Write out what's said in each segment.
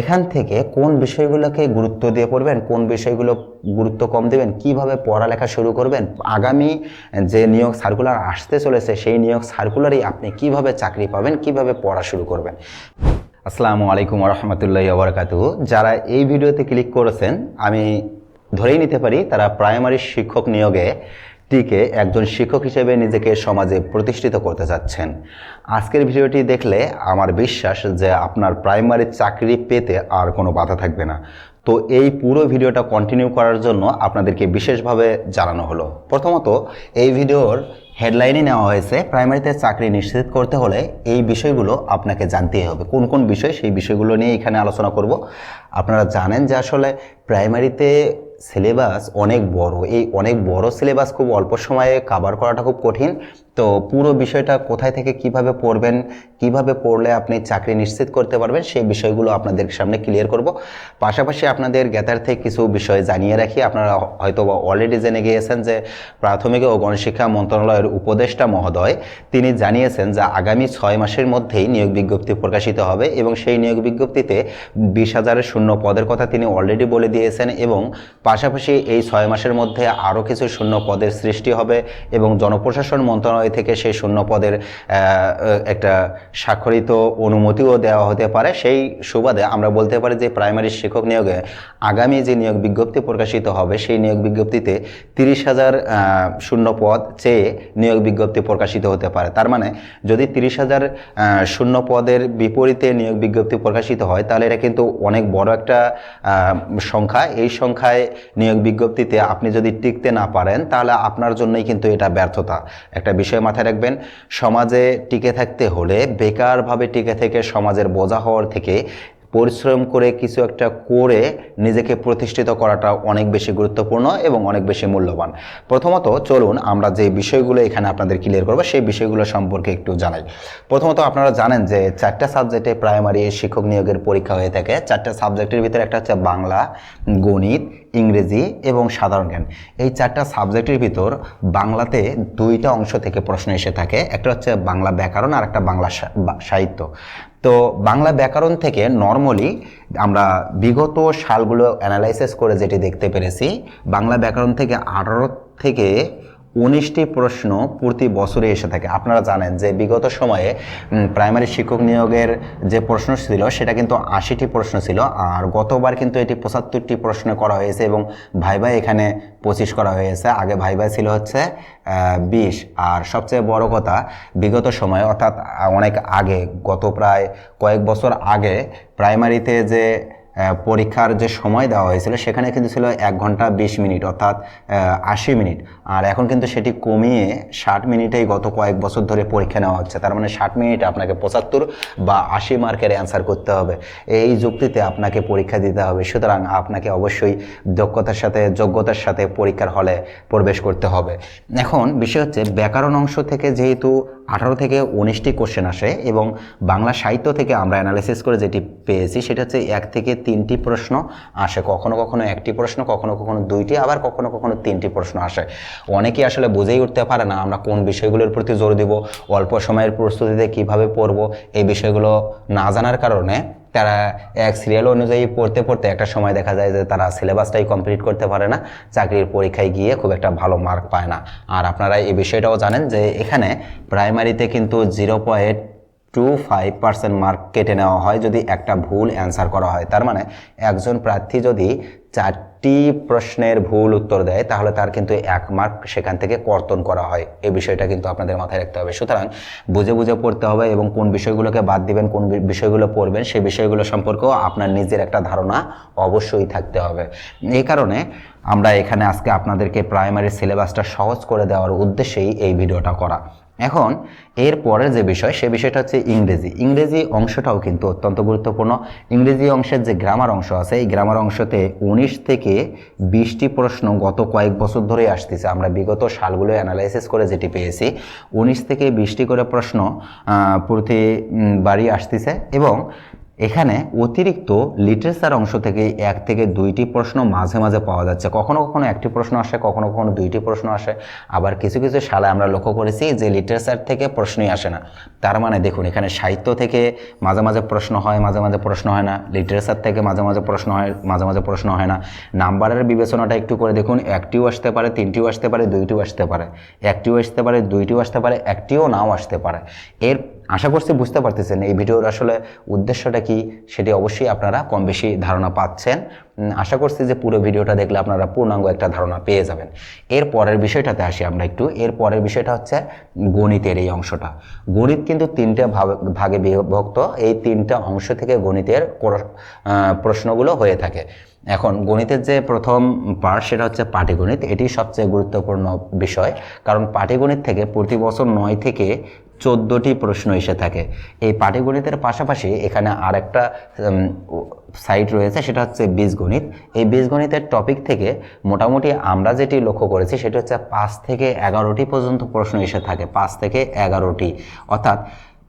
এখান থেকে কোন বিষয়গুলোকে গুরুত্ব দিয়ে পড়বেন, কোন বিষয়গুলো গুরুত্ব কম দেবেন, কীভাবে পড়ালেখা শুরু করবেন, আগামী যে নিয়োগ সার্কুলার আসতে চলেছে সেই নিয়োগ সার্কুলারই আপনি কীভাবে চাকরি পাবেন, কীভাবে পড়া শুরু করবেন। আসসালামু আলাইকুম রহমতুল্লাহ ওবরাকাতু যারা এই ভিডিওতে ক্লিক করেছেন, আমি ধরেই নিতে পারি, তারা প্রাইমারি শিক্ষক নিয়োগে টিকে একজন শিক্ষক হিসেবে নিজেকে সমাজে প্রতিষ্ঠিত করতে চাচ্ছেন। আজকের ভিডিওটি দেখলে আমার বিশ্বাস যে আপনার প্রাইমারি চাকরি পেতে আর কোনো বাধা থাকবে না। তো এই পুরো ভিডিওটা কন্টিনিউ করার জন্য আপনাদেরকে বিশেষভাবে জানানো হলো। প্রথমত, এই ভিডিওর হেডলাইনে নেওয়া হয়েছে, প্রাইমারিতে চাকরি নিশ্চিত করতে হলে এই বিষয়গুলো আপনাকে জানতেই হবে। কোন কোন বিষয়? সেই বিষয়গুলো নিয়ে এখানে আলোচনা করব। আপনারা জানেন যে আসলে প্রাইমারিতে সিলেবাস অনেক বড়। এই অনেক বড় সিলেবাস খুব অল্প সময়ে কাভার করাটা খুব কঠিন। তো পুরো বিষয়টা কোথায় থেকে কীভাবে পড়বেন, কীভাবে পড়লে আপনি চাকরি নিশ্চিত করতে পারবেন, সেই বিষয়গুলো আপনাদের সামনে ক্লিয়ার করব। পাশাপাশি আপনাদের জ্ঞাতার্থে কিছু বিষয় জানিয়ে রাখি। আপনারা হয়তো অলরেডি জেনে গিয়েছেন যে প্রাথমিক ও গণশিক্ষা মন্ত্রণালয়ের উপদেষ্টা মহোদয়, তিনি জানিয়েছেন যে আগামী ছয় মাসের মধ্যেই নিয়োগ বিজ্ঞপ্তি প্রকাশিত হবে এবং সেই নিয়োগ বিজ্ঞপ্তিতে বিশ হাজারের শূন্য পদের কথা তিনি অলরেডি বলে দিয়েছেন এবং পাশাপাশি এই ছয় মাসের মধ্যে আরও কিছু শূন্য পদের সৃষ্টি হবে এবং জনপ্রশাসন মন্ত্রণালয় থেকে সেই শূন্য পদের একটা স্বাক্ষরিত অনুমতিও দেওয়া হতে পারে। সেই সুবাদে আমরা বলতে পারি যে প্রাইমারি শিক্ষক নিয়োগে আগামী যে নিয়োগ বিজ্ঞপ্তি প্রকাশিত হবে, সেই নিয়োগ বিজ্ঞপ্তিতে তিরিশ হাজার শূন্য পদ চেয়ে নিয়োগ বিজ্ঞপ্তি প্রকাশিত হতে পারে। তার মানে যদি তিরিশ হাজার শূন্য পদের বিপরীতে নিয়োগ বিজ্ঞপ্তি প্রকাশিত হয়, তাহলে এটা কিন্তু অনেক বড় একটা সংখ্যা। এই সংখ্যায় নিয়োগ বিজ্ঞপ্তিতে আপনি যদি টিকতে না পারেন, তাহলে আপনার জন্যই কিন্তু এটা ব্যর্থতা। একটা বিষয় মাথায় রাখবেন, সমাজে টিকে থাকতে হলে বেকারভাবে টিকে থেকে সমাজের বোঝা হওয়ার থেকে পরিশ্রম করে কিছু একটা করে নিজেকে প্রতিষ্ঠিত করাটা অনেক বেশি গুরুত্বপূর্ণ এবং অনেক বেশি মূল্যবান। প্রথমত চলুন আমরা যে বিষয়গুলো এখানে আপনাদের ক্লিয়ার করব, সেই বিষয়গুলো সম্পর্কে একটু জানাই। প্রথমত আপনারা জানেন যে চারটা সাবজেক্টে প্রাইমারি শিক্ষক নিয়োগের পরীক্ষা হয়ে থাকে। চারটা সাবজেক্টের ভিতরে একটা হচ্ছে বাংলা, গণিত, ইংরেজি এবং সাধারণ জ্ঞান। এই চারটা সাবজেক্টের ভিতর বাংলাতে দুইটা অংশ থেকে প্রশ্ন এসে থাকে। একটা হচ্ছে বাংলা ব্যাকরণ আর একটা বাংলা সাহিত্য। তো বাংলা ব্যাকরণ থেকে নর্মালি আমরা বিগত সালগুলো অ্যানালাইসিস করে যেটি দেখতে পেরেছি, বাংলা ব্যাকরণ থেকে আঠারো থেকে উনিশটি প্রশ্ন প্রতি বছরে এসে থাকে। আপনারা জানেন যে বিগত সময়ে প্রাইমারি শিক্ষক নিয়োগের যে প্রশ্ন ছিল, সেটা কিন্তু আশিটি প্রশ্ন ছিল, আর গতবার কিন্তু এটি পঁচাত্তরটি প্রশ্ন করা হয়েছে এবং ভাই ভাই এখানে পঁচিশ করা হয়েছে। আগে ভাই ভাই ছিল হচ্ছে বিশ। আর সবচেয়ে বড় কথা, বিগত সময়ে, অর্থাৎ অনেক আগে, গত প্রায় কয়েক বছর আগে প্রাইমারিতে যে পরীক্ষার যে সময় দেওয়া হয়েছিল সেখানে কিন্তু ছিল এক ঘণ্টা বিশ মিনিট, অর্থাৎ আশি মিনিট। আর এখন কিন্তু সেটি কমিয়ে ষাট মিনিটেই গত কয়েক বছর ধরে পরীক্ষা নেওয়া হচ্ছে। তার মানে ষাট মিনিট আপনাকে পঁচাত্তর বা আশি মার্কের অ্যান্সার করতে হবে। এই যুক্তিতে আপনাকে পরীক্ষা দিতে হবে। সুতরাং আপনাকে অবশ্যই দক্ষতার সাথে, যোগ্যতার সাথে পরীক্ষার হলে প্রবেশ করতে হবে। এখন বিষয় হচ্ছে, ব্যাকরণ অংশ থেকে যেহেতু আঠারো থেকে উনিশটি কোশ্চেন আসে এবং বাংলা সাহিত্য থেকে আমরা অ্যানালাইসিস করে যেটি পেয়েছি, সেটা হচ্ছে এক থেকে তিনটি প্রশ্ন আসে। কখনো কখনো একটি প্রশ্ন, কখনো কখনো দুইটি, আবার কখনো কখনো তিনটি প্রশ্ন আসে। অনেকেই আসলে বুঝেই উঠতে পারে না, আমরা কোন বিষয়গুলোর প্রতি জোর দিব, অল্প সময়ের প্রস্তুতিতে কীভাবে পড়ব, এই বিষয়গুলো না জানার কারণে তারা এক সিরিয়াল অনুযায়ী পড়তে পড়তে একটা সময় দেখা যায় যে তারা সিলেবাসটাই কমপ্লিট করতে পারে না, চাকরির পরীক্ষায় গিয়ে খুব একটা ভালো মার্ক পায় না। আর আপনারা এই বিষয়টাও জানেন যে এখানে প্রাইমারিতে কিন্তু zero point two five percent mark কেটে নেওয়া হয় যদি একটা ভুল অ্যান্সার করা হয়। তার মানে একজন প্রার্থী যদি চারটি প্রশ্নের ভুল উত্তর দেয়, তাহলে তার কিন্তু এক মার্ক সেখান থেকে কর্তন করা হয়। এই বিষয়টা কিন্তু আপনাদের মাথায় রাখতে হবে। সুতরাং বুঝে বুঝে পড়তে হবে এবং কোন বিষয়গুলোকে বাদ দিবেন, কোন বিষয়গুলো পড়বেন, সেই বিষয়গুলো সম্পর্কেও আপনার নিজের একটা ধারণা অবশ্যই থাকতে হবে। এই কারণে আমরা এখানে আজকে আপনাদেরকে প্রাইমারি সিলেবাসটা সহজ করে দেওয়ার উদ্দেশ্যেই এই ভিডিওটা করা। এখন এর পরের যে বিষয়, সে বিষয়টা হচ্ছে ইংরেজি। ইংরেজি অংশটাও কিন্তু অত্যন্ত গুরুত্বপূর্ণ। ইংরেজি অংশের যে গ্রামার অংশ আছে, এই গ্রামার অংশতে উনিশ থেকে বিশটি প্রশ্ন গত কয়েক বছর ধরে আসতেছে। আমরা বিগত সালগুলো অ্যানালাইসিস করে যেটি পেয়েছি, উনিশ থেকে বিশটি করে প্রশ্ন প্রতিবারই আসতেছে এবং এখানে অতিরিক্ত লিটারেচার অংশ থেকে এক থেকে দুইটি প্রশ্ন মাঝে মাঝে পাওয়া যাচ্ছে। কখনো কখনো একটি প্রশ্ন আসে, কখনো কখনো দুইটি প্রশ্ন আসে। আবার কিছু কিছু সালে আমরা লক্ষ্য করেছি যে লিটারেচার থেকে প্রশ্নই আসে না। তার মানে দেখুন, এখানে সাহিত্য থেকে মাঝে মাঝে প্রশ্ন হয়, মাঝে মাঝে প্রশ্ন হয় না। লিটারেচার থেকে মাঝে মাঝে প্রশ্ন হয়, মাঝে মাঝে প্রশ্ন হয় না। নাম্বারের বিবেচনাটা একটু করে দেখুন, একটিও আসতে পারে, তিনটিও আসতে পারে, দুইটিও আসতে পারে। একটিও আসতে পারে, দুইটিও আসতে পারে, একটিও নাও আসতে পারে। এর আশা করছি বুঝতে পারতেছেন এই ভিডিওর আসলে উদ্দেশ্যটা কি, সেটি অবশ্যই আপনারা কম বেশি ধারণা পাচ্ছেন। আশা করছি যে পুরো ভিডিওটা দেখলে আপনারা পূর্ণাঙ্গ একটা ধারণা পেয়ে যাবেন। এর পরের বিষয়টাতে আসি আমরা একটু। এর পরের বিষয়টা হচ্ছে গণিতের এই অংশটা। গণিত কিন্তু তিনটা ভাগ- বিভক্ত। এই তিনটা অংশ থেকে গণিতের প্রশ্নগুলো হয়ে থাকে। এখন গণিতের যে প্রথম পার্ট সেটা হচ্ছে পাটিগণিত। এটি সবচেয়ে গুরুত্বপূর্ণ বিষয়। কারণ পাটিগণিত থেকে প্রতি বছর নয় থেকে চোদ্দোটি প্রশ্ন এসে থাকে। এই পাটিগণিতের পাশাপাশি এখানে আরেকটা সাইট রয়েছে, সেটা হচ্ছে বীজগণিত। এই বীজগণিতের টপিক থেকে মোটামুটি আমরা যেটি লক্ষ্য করেছি, সেটা হচ্ছে পাঁচ থেকে এগারোটি পর্যন্ত প্রশ্ন এসে থাকে, পাঁচ থেকে এগারোটি। অর্থাৎ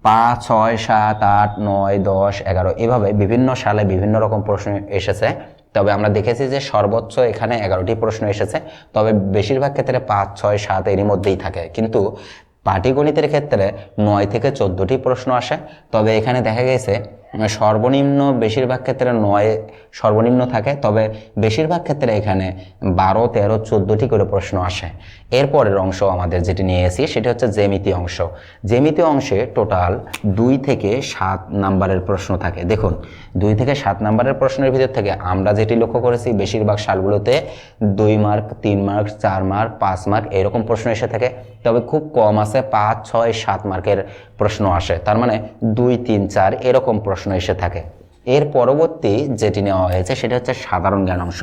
পাঁচ, ছয়, সাত, আট, নয়, দশ, এগারো, এভাবে বিভিন্ন সালে বিভিন্ন রকম প্রশ্ন এসেছে। তবে আমরা দেখেছি যে সর্বোচ্চ এখানে এগারোটি প্রশ্ন এসেছে, তবে বেশিরভাগ ক্ষেত্রে পাঁচ, ছয়, সাত এরই মধ্যেই থাকে। কিন্তু পাটিগণিতের ক্ষেত্রে নয় থেকে চোদ্দোটি প্রশ্ন আসে। তবে এখানে দেখা গেছে সর্বনিম্ন বেশিরভাগ ক্ষেত্রে নয়, সর্বনিম্ন থাকে, তবে বেশিরভাগ ক্ষেত্রে এখানে বারো, তেরো, চোদ্দোটি করে প্রশ্ন আসে। এরপরের অংশ আমাদের যেটি নিয়ে এসি সেটি হচ্ছে জেমিতি অংশ। জেমিতি অংশে টোটাল দুই থেকে সাত নাম্বারের প্রশ্ন থাকে। দেখুন, দুই থেকে সাত নাম্বারের প্রশ্নের ভিতর থেকে আমরা যেটি লক্ষ্য করেছি, বেশিরভাগ সালগুলোতে দুই মার্ক তিন মার্ক চার মার্ক পাঁচ মার্ক এরকম প্রশ্ন এসে থাকে। তবে খুব কম আছে, পাঁচ, ছয়, সাত মার্কের প্রশ্ন আসে। তার মানে দুই, তিন, চার এরকম প্রশ্ন এসে থাকে। এর পরবর্তী যেটি নেওয়া হয়েছে সেটা হচ্ছে সাধারণ জ্ঞান অংশ।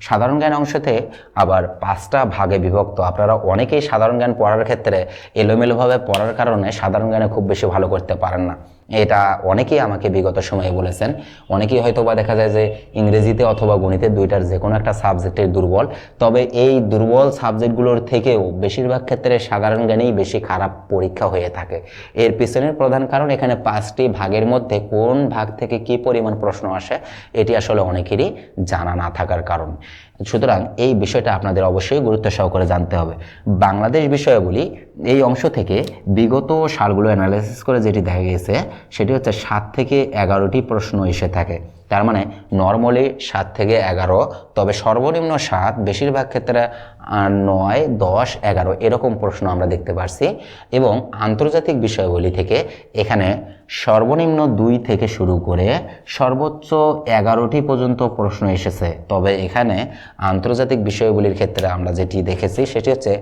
সাধারণ জ্ঞান অংশতে আবার পাঁচটা ভাগে বিভক্ত। আপনারা অনেকেই সাধারণ জ্ঞান পড়ার ক্ষেত্রে এলোমেলোভাবে পড়ার কারণে সাধারণ জ্ঞানে খুব বেশি ভালো করতে পারেন না। এটা অনেকেই আমাকে বিগত সময়ে বলেছেন। অনেকেই হয়তো বা দেখা যায় যে ইংরেজিতে অথবা গণিতে দুইটার যে কোনো একটা সাবজেক্টের দুর্বল। তবে এই দুর্বল সাবজেক্টগুলোর থেকেও বেশিরভাগ ক্ষেত্রে সাধারণ জ্ঞানেই বেশি খারাপ পরীক্ষা হয়ে থাকে। এর পিছনের প্রধান কারণ এখানে পাঁচটি ভাগের মধ্যে কোন ভাগ থেকে কি পরিমাণ প্রশ্ন আসে, এটি আসলে অনেকেরই জানা না থাকার কারণ। সুতরাং এই বিষয়টা আপনাদের অবশ্যই গুরুত্ব সহকারে জানতে হবে। বাংলাদেশ বিষয়গুলি এই অংশ থেকে বিগত সালগুলো অ্যানালাইসিস করে যেটি দেখা গেছে, সেটি হচ্ছে সাত থেকে এগারোটি প্রশ্ন এসে থাকে। তার মানে নর্মালি সাত থেকে এগারো, তবে সর্বনিম্ন সাত, বেশিরভাগ ক্ষেত্রে নয়, দশ, এগারো, এরকম প্রশ্ন আমরা দেখতে পারছি। এবং আন্তর্জাতিক বিষয়গুলি থেকে এখানে সর্বনিম্ন দুই থেকে শুরু করে সর্বোচ্চ এগারোটি পর্যন্ত প্রশ্ন এসেছে। তবে এখানে আন্তর্জাতিক বিষয়গুলির ক্ষেত্রে আমরা যেটি দেখেছি, সেটি হচ্ছে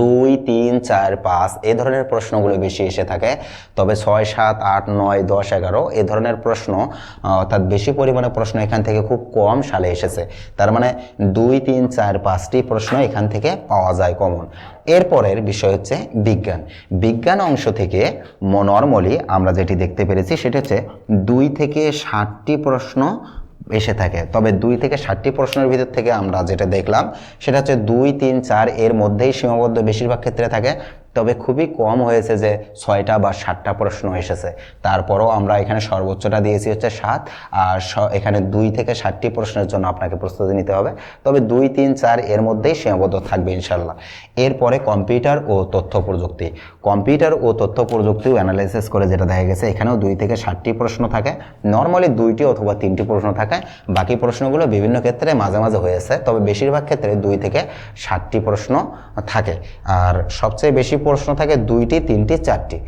দুই, তিন, চার, পাঁচ এই ধরনের প্রশ্নগুলো বেশি এসে থাকে। তবে ছয়, সাত, আট, নয়, দশ, এগারো এই ধরনের প্রশ্ন অর্থাৎ বেশি পরিমাণে প্রশ্ন এখান থেকে খুব কম সালে এসেছে। তার মানে দুই, তিন, চার, পাঁচটি প্রশ্ন এখান থেকে পাওয়া যায় কমন। এরপরের বিষয় হচ্ছে বিজ্ঞান। বিজ্ঞান অংশ থেকে নর্মালি আমরা যেটি দেখতে পেরেছি, সেটা হচ্ছে দুই থেকে ষাটটি প্রশ্ন এসে থাকে। তবে দুই থেকে ষাটটি প্রশ্নের ভিতর থেকে আমরা যেটা দেখলাম, সেটা হচ্ছে দুই, তিন, চার এর মধ্যেই সীমাবদ্ধ বেশিরভাগ ক্ষেত্রে থাকে। তবে খুবই কম হয়েছে যে ছয়টা বা সাতটা প্রশ্ন এসেছে। তারপরও আমরা এখানে সর্বোচ্চটা দিয়েছি হচ্ছে সাত, আর এখানে দুই থেকে ষাটটি প্রশ্নের জন্য আপনাকে প্রস্তুতি নিতে হবে। তবে দুই, তিন, চার এর মধ্যেই সীমাবদ্ধ থাকবে ইনশাল্লাহ এরপরে কম্পিউটার ও তথ্য প্রযুক্তি। কম্পিউটার ও তথ্য প্রযুক্তিও অ্যানালাইসিস করে যেটা দেখা গেছে, এখানেও দুই থেকে ষাটটি প্রশ্ন থাকে। নর্মালি দুইটি অথবা তিনটি প্রশ্ন থাকে। বাকি প্রশ্নগুলো বিভিন্ন ক্ষেত্রে মাঝে মাঝে হয়েছে তবে বেশিরভাগ ক্ষেত্রে দুই থেকে ষাটটি প্রশ্ন থাকে। আর সবচেয়ে বেশি প্রশ্ন থাকে দুইটি তিনটি চারটি।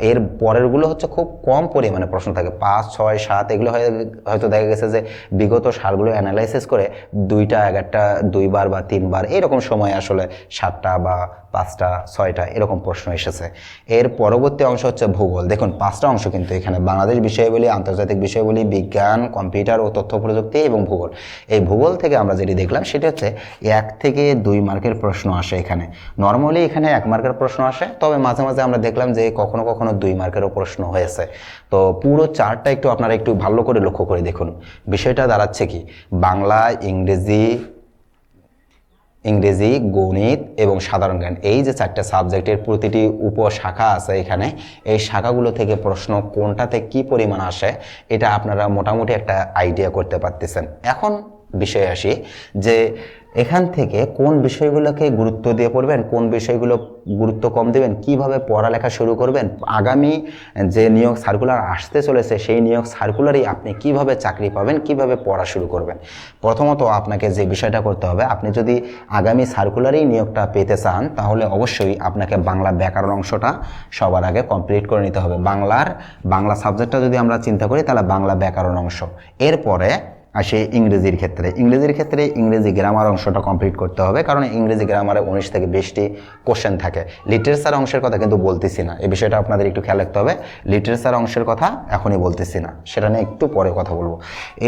এর পরেরগুলো হচ্ছে খুব কম পরিমাণে প্রশ্ন থাকে। পাঁচ, ছয়, সাত, এগুলো হয়ে- হয়তো দেখা গেছে যে বিগত সালগুলো অ্যানালাইসিস করে দুইটা এগারটা দুইবার বা তিনবার এরকম সময় আসলে সাতটা বা পাঁচটা, ছয়টা এরকম প্রশ্ন এসেছে। এর পরবর্তী অংশ হচ্ছে ভূগোল। দেখুন, পাঁচটা অংশ কিন্তু এখানে বাংলাদেশ বিষয়গুলি আন্তর্জাতিক বিষয়গুলি বিজ্ঞান, কম্পিউটার ও তথ্য প্রযুক্তি এবং ভূগোল। এই ভূগোল থেকে আমরা যেটি দেখলাম সেটি হচ্ছে এক থেকে দুই মার্কের প্রশ্ন আসে এখানে। নর্মালি এখানে এক মার্কের প্রশ্ন আসে, তবে মাঝে মাঝে আমরা দেখলাম যে কখনো কখনো দুই মার্কেরও প্রশ্ন হয়েছে। তো পুরো চারটা একটু আপনারা একটু ভালো করে লক্ষ্য করে দেখুন। বিষয়টা দাঁড়াচ্ছে কি? বাংলা, ইংরেজি ইংরেজি, গণিত এবং সাধারণ জ্ঞান। এই যে চারটে সাবজেক্টের প্রতিটি উপশাখা আছে এখানে, এই শাখাগুলো থেকে প্রশ্ন কোনটাতে কি পরিমাণ আসে, এটা আপনারা মোটামুটি একটা আইডিয়া করতে পারতেছেন। এখন বিষয়ে আসি, যে এখান থেকে কোন বিষয়গুলোকে গুরুত্ব দিয়ে পড়বেন, কোন বিষয়গুলো গুরুত্ব কম দেবেন, কীভাবে পড়ালেখা শুরু করবেন, আগামী যে নিয়োগ সার্কুলার আসতে চলেছে, সেই নিয়োগ সার্কুলারই আপনি কীভাবে চাকরি পাবেন, কীভাবে পড়া শুরু করবেন। প্রথমত আপনাকে যে বিষয়টা করতে হবে, আপনি যদি আগামী সার্কুলারেই নিয়োগটা পেতে চান, তাহলে অবশ্যই আপনাকে বাংলা ব্যাকরণ অংশটা সবার আগে কমপ্লিট করে নিতে হবে। বাংলার, বাংলা সাবজেক্টটা যদি আমরা চিন্তা করি, তাহলে বাংলা ব্যাকরণ অংশ। এরপরে আসে ইংরেজির ক্ষেত্রে। ইংরেজির ক্ষেত্রে ইংরেজি গ্রামার অংশটা কমপ্লিট করতে হবে, কারণ ইংরেজি গ্রামারে উনিশ থেকে বিশটি কোশ্চেন থাকে। লিটারেচার অংশের কথা কিন্তু বলতেছি না, এই বিষয়টা আপনাদের একটু খেয়াল রাখতে হবে। লিটারেচার অংশের কথা এখনই বলতেছি না, সেটা নিয়ে একটু পরে কথা বলব।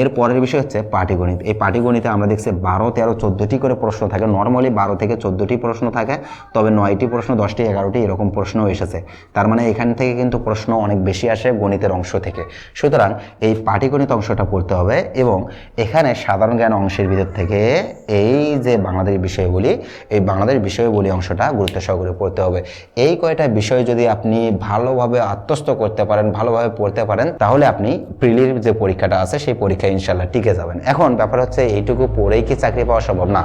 এর পরের বিষয় হচ্ছে পাটিগণিত। এই পাটিগণিতে আমরা দেখছি বারো, তেরো, চোদ্দোটি করে প্রশ্ন থাকে। নর্মালি বারো থেকে চোদ্দোটি প্রশ্ন থাকে, তবে নয়টি প্রশ্ন, দশটি, এগারোটি এরকম প্রশ্নও এসেছে। তার মানে এখান থেকে কিন্তু প্রশ্ন অনেক বেশি আসে গণিতের অংশ থেকে। সুতরাং এই পাটিগণিত অংশটা পড়তে হবে এবং এখানে সাধারণ জ্ঞান অংশের ভিতর থেকে এই যে বাংলাদেশ বিষয়গুলি, এই বাংলাদেশ বিষয়গুলি অংশটা গুরুত্ব সহকারে পড়তে হবে। এই কয়টা বিষয় যদি আপনি ভালোভাবে আত্মস্থ করতে পারেন, ভালোভাবে পড়তে পারেন, তাহলে আপনি প্রিলির যে পরীক্ষাটা আছে, সেই পরীক্ষায় ইনশাল্লাহ টিকে যাবেন। এখন ব্যাপার হচ্ছে, এইটুকু পড়েই কি চাকরি পাওয়া সম্ভব? না।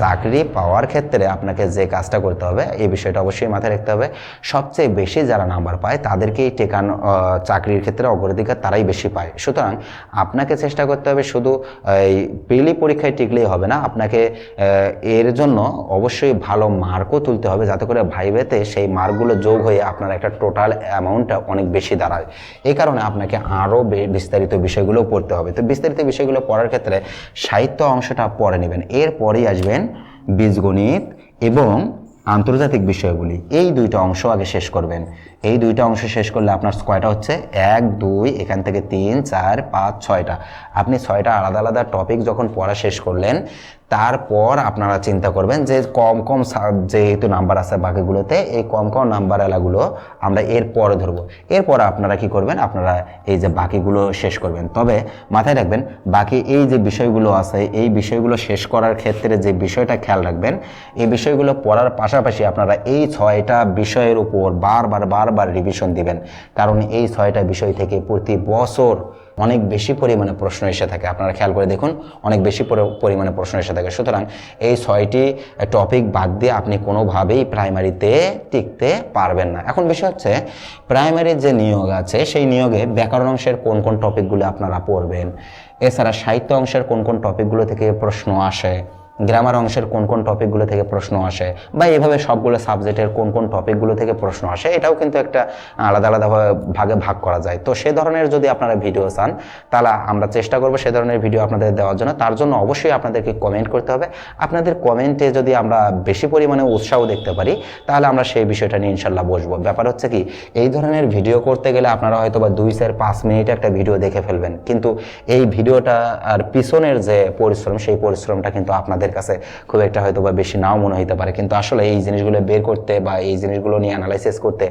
চাকরি পাওয়ার ক্ষেত্রে আপনাকে যে কাজটা করতে হবে, এই বিষয়টা অবশ্যই মাথায় রাখতে হবে। সবচেয়ে বেশি যারা নাম্বার পায়, তাদেরকেই টেকান চাকরির ক্ষেত্রে অগ্রাধিকার তারাই বেশি পায়। সুতরাং আপনাকে চেষ্টা করতে হবে শুধু এই প্রিলি পরীক্ষায় টিকলেই হবে না, আপনাকে এর জন্য অবশ্যই ভালো মার্কও তুলতে হবে যাতে করে ভাইবেতে সেই মার্কগুলো যোগ হয়ে আপনার একটা টোটাল অ্যামাউন্টটা অনেক বেশি দাঁড়ায়। এই কারণে আপনাকে আরও বিস্তারিত বিষয়গুলো পড়তে হবে। তো বিস্তারিত বিষয়গুলো পড়ার ক্ষেত্রে সাহিত্য অংশটা পড়ে নেবেন। এরপরেই আসবেন বীজগণিত এবং আন্তর্জাতিক বিষয়গুলি। এই দুইটা অংশ আগে শেষ করবেন। এই দুইটা অংশ শেষ করলে আপনার কয়টা হচ্ছে এক, দুই, এখান থেকে তিন, চার, পাঁচ, ছয়টা। আপনি ছয়টা আলাদা আলাদা টপিক যখন পড়া শেষ করলেন তারপর আপনারা চিন্তা করবেন যে কম কম যেহেতু নাম্বার আছে বাকিগুলোতে, এই কম কম নাম্বার এলাগুলো আমরা এর পরে ধরবো। এরপর আপনারা কি করবেন? আপনারা এই যে বাকিগুলো শেষ করবেন। তবে মাথায় রাখবেন, বাকি এই যে বিষয়গুলো আছে, এই বিষয়গুলো শেষ করার ক্ষেত্রে যে বিষয়টা খেয়াল রাখবেন, এই বিষয়গুলো পড়ার পাশাপাশি আপনারা এই ছয়টা বিষয়ের উপর বারবার বারবার রিভিশন দিবেন। কারণ এই ছয়টা বিষয় থেকে প্রতি বছর অনেক বেশি পরিমাণে প্রশ্ন এসে থাকে। আপনারা খেয়াল করে দেখুন, অনেক বেশি পরি- পরিমাণে প্রশ্ন এসে থাকে। সুতরাং এই ছয়টি টপিক বাদ দিয়ে আপনি কোনোভাবেই প্রাইমারিতে টিকতে পারবেন না। এখন বেশি হচ্ছে প্রাইমারির যে নিয়োগ আছে, সেই নিয়োগে ব্যাকরণ অংশের কোন কোন টপিকগুলো আপনারা পড়বেন? এছাড়া সাহিত্য অংশের কোন কোন টপিকগুলো থেকে প্রশ্ন আসে? গ্রামার অংশের কোন কোন টপিকগুলো থেকে প্রশ্ন আসে বা এভাবে সবগুলো সাবজেক্টের কোন কোন টপিকগুলো থেকে প্রশ্ন আসে, এটাও কিন্তু একটা আলাদা আলাদা ভাগে ভাগ করা যায়। তো সে ধরনের যদি আপনারা ভিডিও চান, তাহলে আমরা চেষ্টা করব সে ধরনের ভিডিও আপনাদের দেওয়ার জন্য। তার জন্য অবশ্যই আপনাদেরকে কমেন্ট করতে হবে। আপনাদের কমেন্টে যদি আমরা বেশি পরিমাণে উৎসাহ দেখতে পারি, তাহলে আমরা সেই বিষয়টা নিয়ে ইনশাল্লাহ বসবো। ব্যাপার হচ্ছে কি, এই ধরনের ভিডিও করতে গেলে আপনারা হয়তো বা দুই চার পাঁচ মিনিট একটা ভিডিও দেখে ফেলবেন। কিন্তু এই ভিডিওটা আর পিছনের যে পরিশ্রম, সেই পরিশ্রমটা কিন্তু আপনাদের কাছে খুব একটা হয়তো বা বেশি নাও মনে হতে পারে। কিন্তু আসলে এই জিনিসগুলো বের করতে বা এই জিনিসগুলো নিয়ে অ্যানালাইসিস করতে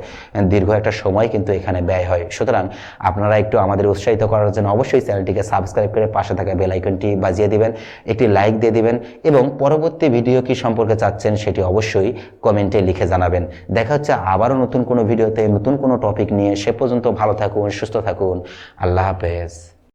দীর্ঘ একটা সময় কিন্তু এখানে ব্যয় হয়। সুতরাং আপনারা একটু আমাদের উৎসাহিত করার জন্য অবশ্যই চ্যানেলটিকে সাবস্ক্রাইব করে পাশে থাকা বেল আইকনটি বাজিয়ে দিবেন, একটি লাইক দিয়ে দিবেন এবং পরবর্তী ভিডিও কি সম্পর্কে চাচ্ছেন সেটি অবশ্যই কমেন্টে লিখে জানাবেন। দেখা হচ্ছে আবারও নতুন কোনো ভিডিওতে নতুন কোনো টপিক নিয়ে। সে পর্যন্ত ভালো থাকুন, সুস্থ থাকুন। আল্লাহ হাফেজ।